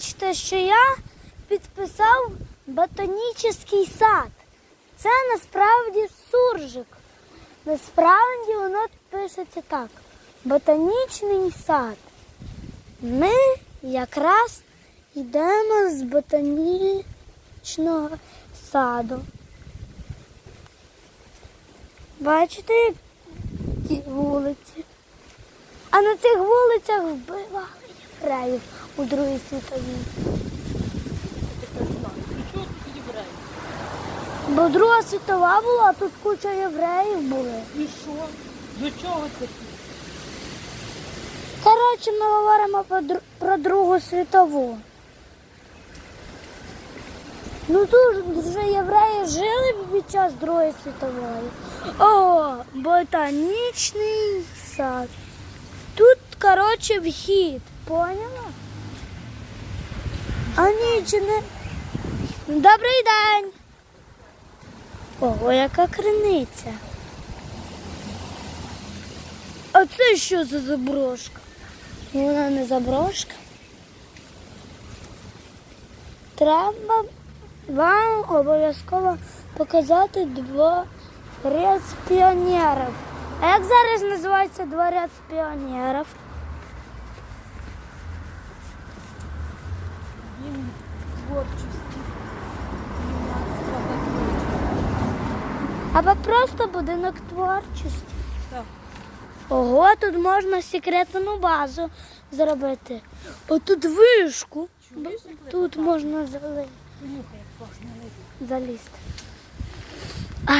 вибачте, що я підписав ботанічний сад. Це насправді суржик. Насправді воно пишеться так. Ботанічний сад. Ми якраз йдемо з ботанічного саду. Бачите, які вулиці? А на цих вулицях вбивали євреїв у Другій світовій. Бо Друга світова була, а тут куча євреїв були. І що? До чого це? Коротше, ми говоримо про, дру- про Другу світову. Ну тут вже євреї жили під час Другої світової. О, ботанічний сад. Коротше, вхід. Поняла? А ні, чи не. Добрий день. Ого, яка криниця. А це що за заброшка? Вона не заброшка. Треба вам обов'язково показати дворець піонерів. А як зараз називається дворець піонерів? Він творчості. Або просто будинок творчості. Так. Ого, тут можна секретну базу зробити. Отут вишку. Чуєш, Тут можна липа. залізти. А.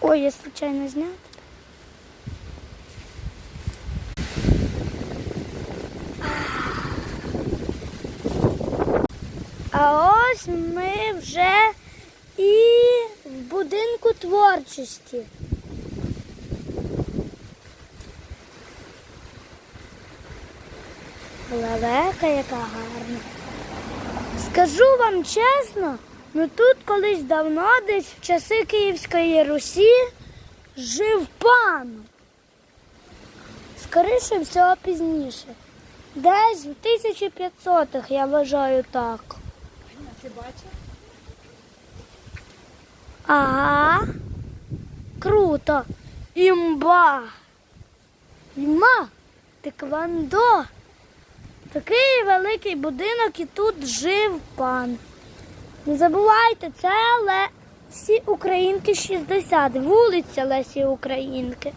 Ой, я случайно зняв. А ось ми вже і в будинку творчості. Лелека, яка гарна. Скажу вам чесно, ну тут колись давно, десь в часи Київської Русі, жив пан. Скоріше всього пізніше. Десь в 1500-х, я вважаю так. Ти бачив? Ага. Круто. Імба. Іма. Теквандо. Такий великий будинок і тут жив пан. Не забувайте, це Лесі Українки 60, вулиця Лесі Українки.